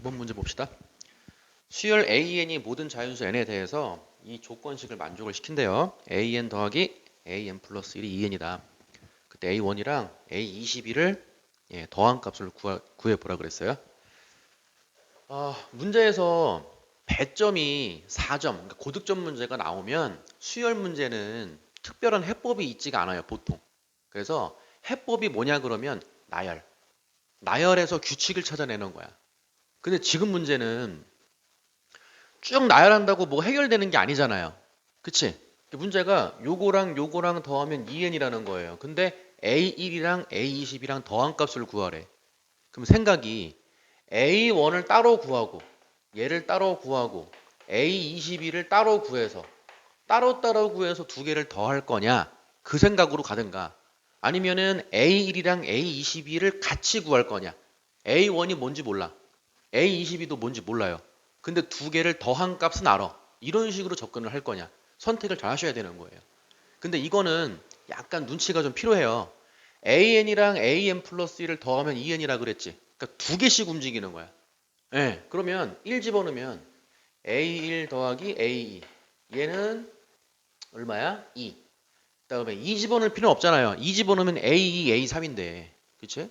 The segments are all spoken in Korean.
9번 문제 봅시다. 수열 AN이 모든 자연수 n에 대해서 이 조건식을 만족을 시킨대요. AN 더하기 AN 플러스 1이 2N이다. 그때 A1이랑 A22를 예, 더한 값을 구하, 구해 보라 그랬어요. 아, 문제에서 배점이 4점, 그러니까 고득점 문제가 나오면 수열 문제는 특별한 해법이 있지가 않아요, 보통. 그래서 해법이 뭐냐 그러면 나열. 나열에서 규칙을 찾아내는 거야. 근데 지금 문제는 쭉 나열한다고 뭐 해결되는 게 아니잖아요. 그치? 문제가 요거랑 요거랑 더하면 2n이라는 거예요. 근데 a1이랑 a20이랑 더한 값을 구하래. 그럼 생각이 a1을 따로 구하고 얘를 따로 구하고 a22를 따로 구해서 따로 따로 구해서 두 개를 더할 거냐 그 생각으로 가든가 아니면은 a1이랑 a22를 같이 구할 거냐 a1이 뭔지 몰라 A22도 뭔지 몰라요. 근데 두 개를 더한 값은 알아. 이런 식으로 접근을 할 거냐. 선택을 잘 하셔야 되는 거예요. 근데 이거는 약간 눈치가 좀 필요해요. AN이랑 AN 플러스 1을 더하면 2N이라 그랬지. 그러니까 두 개씩 움직이는 거야. 예. 그러면 1 집어넣으면 A1 더하기 A2. 얘는 얼마야? 2. 그다음에 2 집어넣을 필요는 없잖아요. 2 집어넣으면 A2, A3인데. 그치?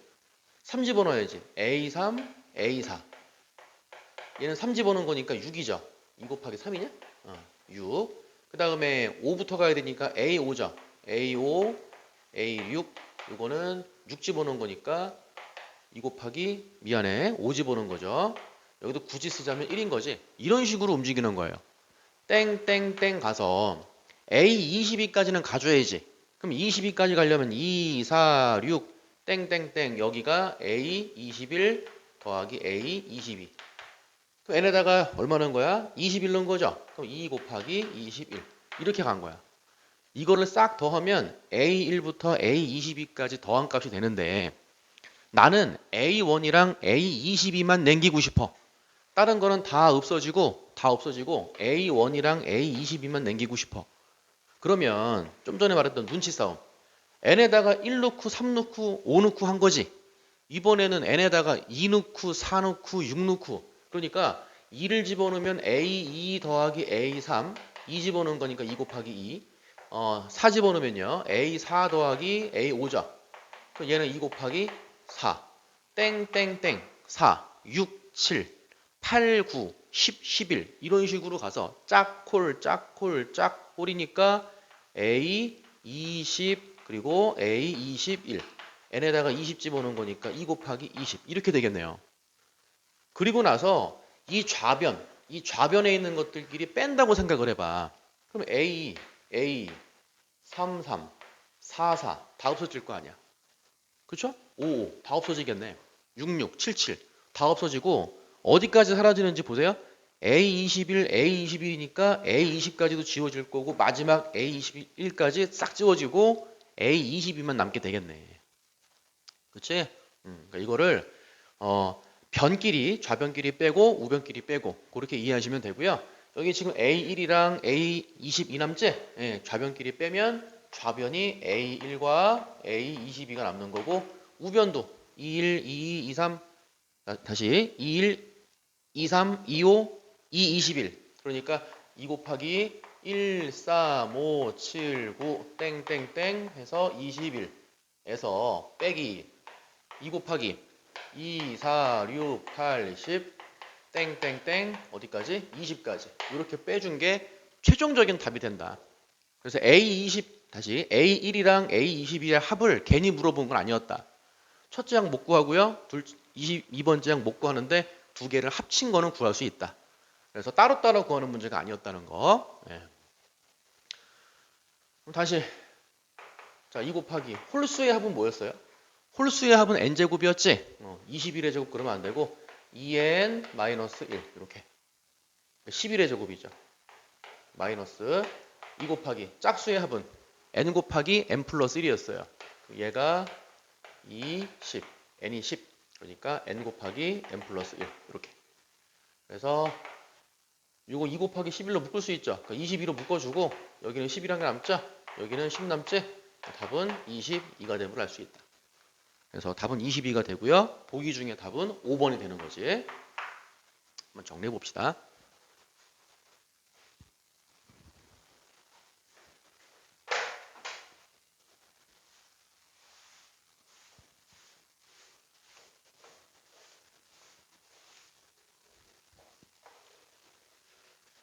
3 집어넣어야지. A3, A4. 얘는 3 집어넣은 거니까 6이죠. 2 곱하기 3이냐? 어, 6. 그 다음에 5부터 가야 되니까 A5죠. A5, A6. 이거는 6 집어넣은 거니까 2 곱하기 미안해. 5 집어넣은 거죠. 여기도 굳이 쓰자면 1인 거지. 이런 식으로 움직이는 거예요. 땡땡땡 가서 A22까지는 가져야지. 그럼 22까지 가려면 2, 4, 6, 땡땡땡 여기가 A21 더하기 A22. 그 n에다가 얼마 넣은 거야? 21 넣은 거죠? 그럼 2 곱하기 21 이렇게 간 거야. 이거를 싹 더하면 A1부터 A22까지 더한 값이 되는데 나는 A1이랑 A22만 남기고 싶어. 다른 거는 다 없어지고 다 없어지고 A1이랑 A22만 남기고 싶어. 그러면 좀 전에 말했던 눈치 싸움. n에다가 1 넣고 3 넣고 5 넣고 한 거지. 이번에는 n에다가 2 넣고 4 넣고 6 넣고 그러니까 2를 집어넣으면 A2 더하기 A3 2 집어넣은 거니까 2 곱하기 2 어, 4 집어넣으면요. A4 더하기 A5죠. 그럼 얘는 2 곱하기 4 땡땡땡. 4 6 7 8 9 10 11 이런 식으로 가서 짝콜 짝콜 짝콜이니까 A 20 그리고 A 21 n에다가 20 집어넣은 거니까 2 곱하기 20 이렇게 되겠네요 그리고 나서 이 좌변, 이 좌변에 있는 것들끼리 뺀다고 생각을 해봐. 그럼 A, A, 3, 3, 4, 4 다 없어질 거 아니야. 그쵸? 5, 5 다 없어지겠네. 6, 6, 7, 7 다 없어지고 어디까지 사라지는지 보세요. A21, A21이니까 A20까지도 지워질 거고 마지막 A21까지 싹 지워지고 A22만 남게 되겠네. 그치? 음, 그러니까 이거를 어, 변끼리 좌변끼리 빼고 우변끼리 빼고 그렇게 이해하시면 되고요. 여기 지금 A1이랑 A22 남지? 예, 좌변끼리 빼면 좌변이 A1과 A22가 남는 거고 우변도 21, 22, 23 다시 21, 23, 25, 2, 21 그러니까 2 곱하기 1, 3, 5, 7, 9 땡땡땡 해서 21에서 빼기 2 곱하기 2, 4, 6, 8, 10 땡땡땡 어디까지? 20까지 이렇게 빼준 게 최종적인 답이 된다. 그래서 A20 다시 A1이랑 A22의 합을 괜히 물어본 건 아니었다. 첫째 항 못 구하고요. 둘 22번째 항 못 구하는데 두 개를 합친 거는 구할 수 있다. 그래서 따로따로 구하는 문제가 아니었다는 거. 예. 그럼 다시 자, 2 곱하기 홀수의 합은 뭐였어요? 홀수의 합은 n제곱이었지? 어, 21의 제곱 그러면 안 되고 2n 마이너스 1 이렇게 11의 제곱이죠. 마이너스 2 곱하기 짝수의 합은 n 곱하기 n 플러스 1이었어요. 얘가 2, 10, n이 10 그러니까 n 곱하기 n 플러스 1 이렇게 그래서 이거 2 곱하기 11로 묶을 수 있죠. 그러니까 22로 묶어주고 여기는 11한 개 남죠? 여기는 10 남지? 답은 22가 됨을 알 수 있다. 그래서 답은 22가 되고요. 보기 중에 답은 5번이 되는 거지. 한번 정리해 봅시다.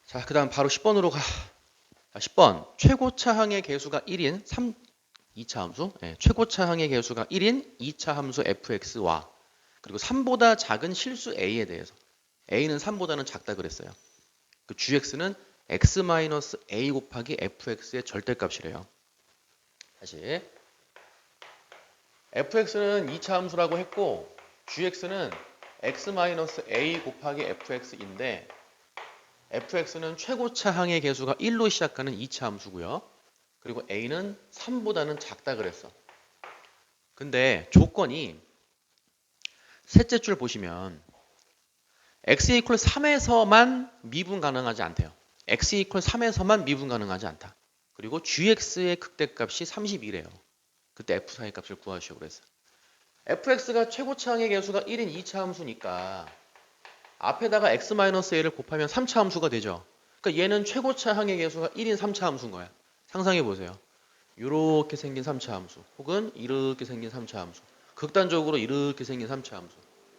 자, 그 다음 바로 10번으로 가. 자, 10번. 최고차 항의 개수가 1인 3, 2차 함수. 예, 최고차 항의 개수가 1인 2차 함수 fx와 그리고 3보다 작은 실수 a에 대해서 a는 3보다는 작다 그랬어요. 그 gx는 x-a 곱하기 fx의 절대값이래요. 다시 fx는 2차 함수라고 했고 gx는 x-a 곱하기 fx인데 fx는 최고차 항의 개수가 1로 시작하는 2차 함수고요. 그리고 a는 3보다는 작다 그랬어. 근데 조건이 셋째 줄 보시면 x 이퀄 3에서만 미분 가능하지 않대요. x 이퀄 3에서만 미분 가능하지 않다. 그리고 gx의 극대값이 32래요. 그때 f 사이 값을 구하시오 그랬어. fx가 최고차 항의 개수가 1인 2차 함수니까 앞에다가 x-a를 곱하면 3차 함수가 되죠. 그러니까 얘는 최고차 항의 개수가 1인 3차 함수인 거야. 상상해 보세요. 이렇게 생긴 3차 함수 혹은 이렇게 생긴 3차 함수 극단적으로 이렇게 생긴 3차 함수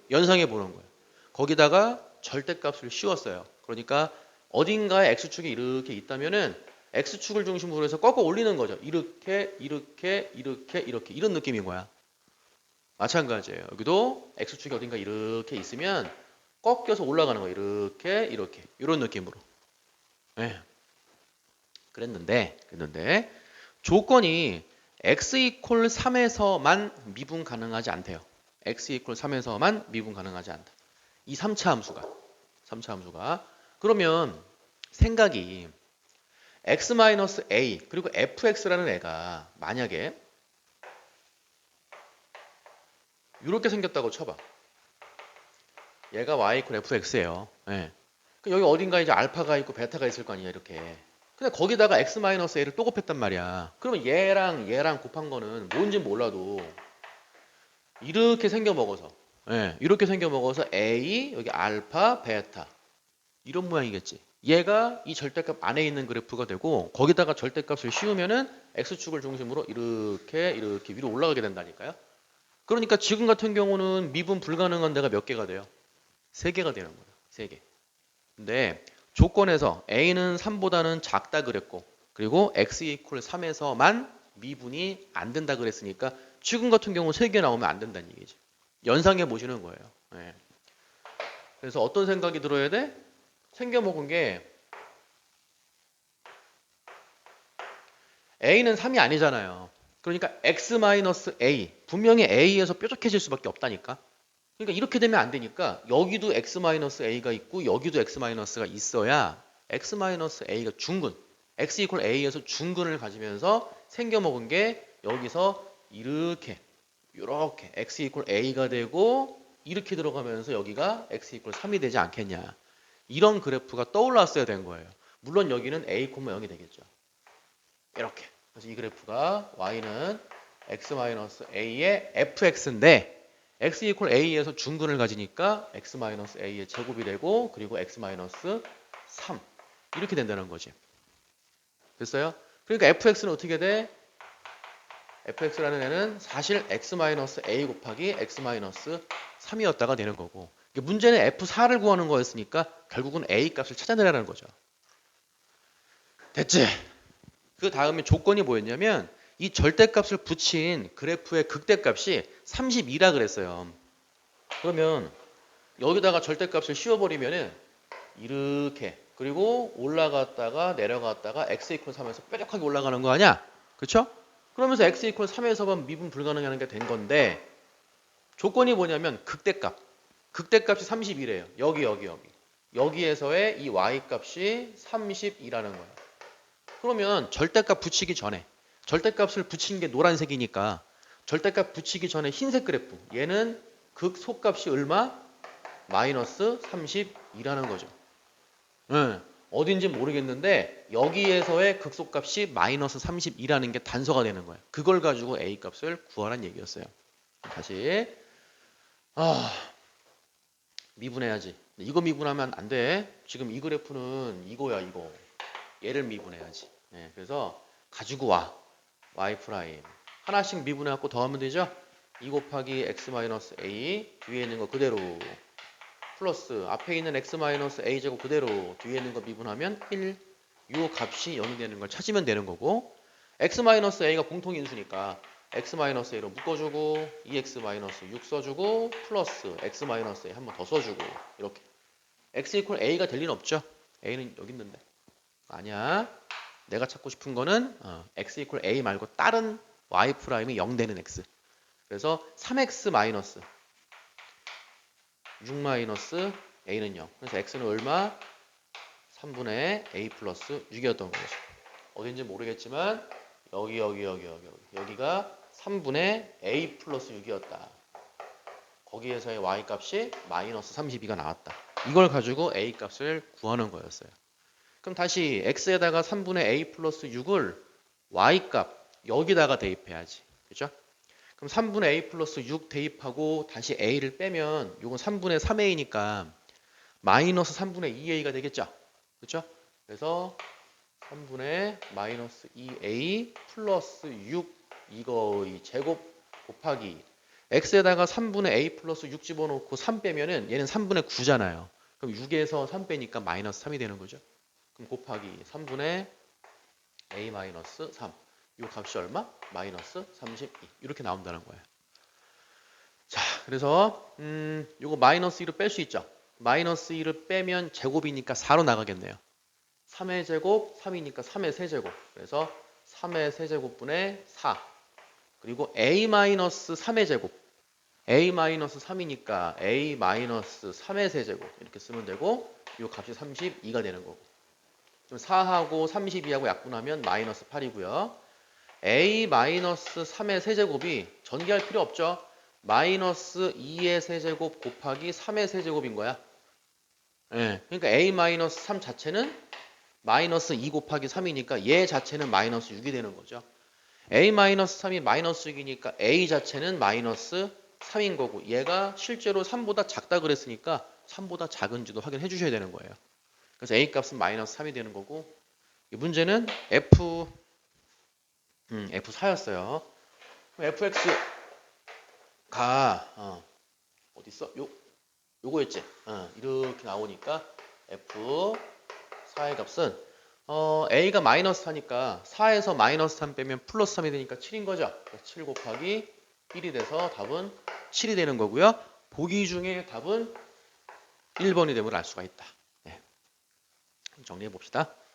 연상해 보는 거예요. 거기다가 절대값을 씌웠어요. 그러니까 어딘가에 x축이 이렇게 있다면은 x축을 중심으로 해서 꺾어 올리는 거죠. 이렇게 이렇게 이렇게 이렇게 이런 느낌인 거야. 마찬가지예요. 여기도 x축이 어딘가 이렇게 있으면 꺾여서 올라가는 거예요. 이렇게 이렇게 이런 느낌으로. 네. 그랬는데 그랬는데 조건이 x 이퀄 3에서만 미분 가능하지 않대요. x 이퀄 3에서만 미분 가능하지 않다. 이 3차 함수가 3차 함수가 그러면 생각이 x-a 그리고 fx라는 애가 만약에 이렇게 생겼다고 쳐봐. 얘가 y 이퀄 fx예요. 예. 그 여기 어딘가 이제 알파가 있고 베타가 있을 거 아니야 이렇게. 근데 거기다가 x-a를 또 곱했단 말이야. 그러면 얘랑 얘랑 곱한 거는 뭔지 몰라도 이렇게 생겨 먹어서 예, 이렇게 생겨 먹어서 a 여기 알파 베타 이런 모양이겠지. 얘가 이 절대값 안에 있는 그래프가 되고 거기다가 절대값을 씌우면은 x축을 중심으로 이렇게 이렇게 위로 올라가게 된다니까요. 그러니까 지금 같은 경우는 미분 불가능한 데가 몇 개가 돼요? 세 개가 되는 거예요. 세 개. 근데 조건에서 a는 3보다는 작다 그랬고 그리고 x 이퀄 3에서만 미분이 안 된다 그랬으니까 지금 같은 경우 세개 나오면 안 된다는 얘기지. 연상해 보시는 거예요. 예. 그래서 어떤 생각이 들어야 돼? 생겨 먹은 게 a는 3이 아니잖아요. 그러니까 x-a 분명히 a에서 뾰족해질 수밖에 없다니까. 그러니까 이렇게 되면 안 되니까 여기도 x-a가 있고 여기도 x-가 있어야 x-a가 중근 x 이퀄 a에서 중근을 가지면서 생겨 먹은 게 여기서 이렇게 이렇게 x 이퀄 a가 되고 이렇게 들어가면서 여기가 x 이퀄 3이 되지 않겠냐 이런 그래프가 떠올랐어야 된 거예요. 물론 여기는 a, 0이 되겠죠. 이렇게 그래서 이 그래프가 y는 x-a의 fx인데 x 이퀄 a에서 중근을 가지니까 x-a의 제곱이 되고 그리고 x-3 이렇게 된다는 거지. 됐어요? 그러니까 fx는 어떻게 돼? fx라는 애는 사실 x-a 곱하기 x-3이었다가 되는 거고 문제는 f4를 구하는 거였으니까 결국은 a 값을 찾아내라는 거죠. 됐지? 그 다음에 조건이 뭐였냐면 이 절대값을 붙인 그래프의 극대값이 32라 그랬어요. 그러면 여기다가 절대값을 씌워버리면은 이렇게 그리고 올라갔다가 내려갔다가 x 이퀄 3에서 뾰족하게 올라가는 거 아니야? 그렇죠? 그러면서 x 이퀄 3에서만 미분 불가능하는 게 된 건데 조건이 뭐냐면 극대값. 극대값이 30이래요. 여기 여기 여기. 여기에서의 이 y 값이 32라는 거예요. 그러면 절대값 붙이기 전에 절대값을 붙인 게 노란색이니까 절대값 붙이기 전에 흰색 그래프 얘는 극소값이 얼마? 마이너스 32라는 거죠. 네, 어딘지 모르겠는데 여기에서의 극소값이 마이너스 32라는 게 단서가 되는 거예요. 그걸 가지고 a 값을 구하라는 얘기였어요. 다시 아 미분해야지. 이거 미분하면 안 돼. 지금 이 그래프는 이거야 이거. 얘를 미분해야지. 네, 그래서 가지고 와. Y 프라임 하나씩 미분해 갖고 더하면 되죠. 2 곱하기 x 마이너스 a 뒤에 있는 거 그대로 플러스 앞에 있는 x 마이너스 a 제곱 그대로 뒤에 있는 거 미분하면 1. 요 값이 0이 되는 걸 찾으면 되는 거고 x 마이너스 a가 공통 인수니까 x 마이너스 a로 묶어주고 2x 마이너스 6 써주고 플러스 x 마이너스 a 한 번 더 써주고 이렇게 x 이퀄 a가 될 리는 없죠. a는 여기 있는데 아니야. 내가 찾고 싶은 거는 어, x 이퀄 a 말고 다른 y 프라임이 0 되는 x. 그래서 3x 마이너스 6 마이너스 a는 0. 그래서 x는 얼마? 3분의 a 플러스 6이었던 거죠. 어딘지 모르겠지만 여기 여기 여기 여기 여기 여기가 3분의 a 플러스 6이었다. 거기에서의 y 값이 마이너스 32가 나왔다. 이걸 가지고 a 값을 구하는 거였어요. 그럼 다시 x에다가 3분의 a 플러스 6을 y 값 여기다가 대입해야지. 그죠? 그럼 3분의 a 플러스 6 대입하고 다시 a를 빼면 이건 3분의 3a니까 마이너스 3분의 2a가 되겠죠? 그렇죠? 그래서 3분의 마이너스 2a 플러스 6 이거의 제곱 곱하기 x에다가 3분의 a 플러스 6 집어넣고 3 빼면은 얘는 3분의 9잖아요. 그럼 6에서 3 빼니까 마이너스 3이 되는 거죠. 그럼 곱하기 3분의 a 마이너스 3. 이 값이 얼마? 마이너스 32. 이렇게 나온다는 거예요. 자, 그래서 음, 요거 마이너스 2로 뺄 수 있죠. 마이너스 2를 빼면 제곱이니까 4로 나가겠네요. 3의 제곱, 3이니까 3의 세제곱. 그래서 3의 세제곱분의 4. 그리고 a 마이너스 3의 제곱. a 마이너스 3이니까 a 마이너스 3의 세제곱. 이렇게 쓰면 되고 이 값이 32가 되는 거고. 그럼 4하고 32하고 약분하면 마이너스 8이고요. a 마이너스 3의 세제곱이 전개할 필요 없죠. 마이너스 2의 세제곱 곱하기 3의 세제곱인 거야. 예, 그러니까 a 마이너스 3 자체는 마이너스 2 곱하기 3이니까 얘 자체는 마이너스 6이 되는 거죠. a 마이너스 3이 마이너스 6이니까 a 자체는 마이너스 3인 거고 얘가 실제로 3보다 작다 그랬으니까 3보다 작은지도 확인해 주셔야 되는 거예요. 그래서 a 값은 마이너스 3이 되는 거고 이 문제는 f 음, f4였어요. fx가 어, 어디 있어? 요 요거였지. 어, 이렇게 나오니까 f4의 값은 어, a가 마이너스 4니까 4에서 마이너스 3 빼면 플러스 3이 되니까 7인 거죠. 7 곱하기 1이 돼서 답은 7이 되는 거고요. 보기 중에 답은 1번이 됨을 알 수가 있다. 네. 정리해 봅시다.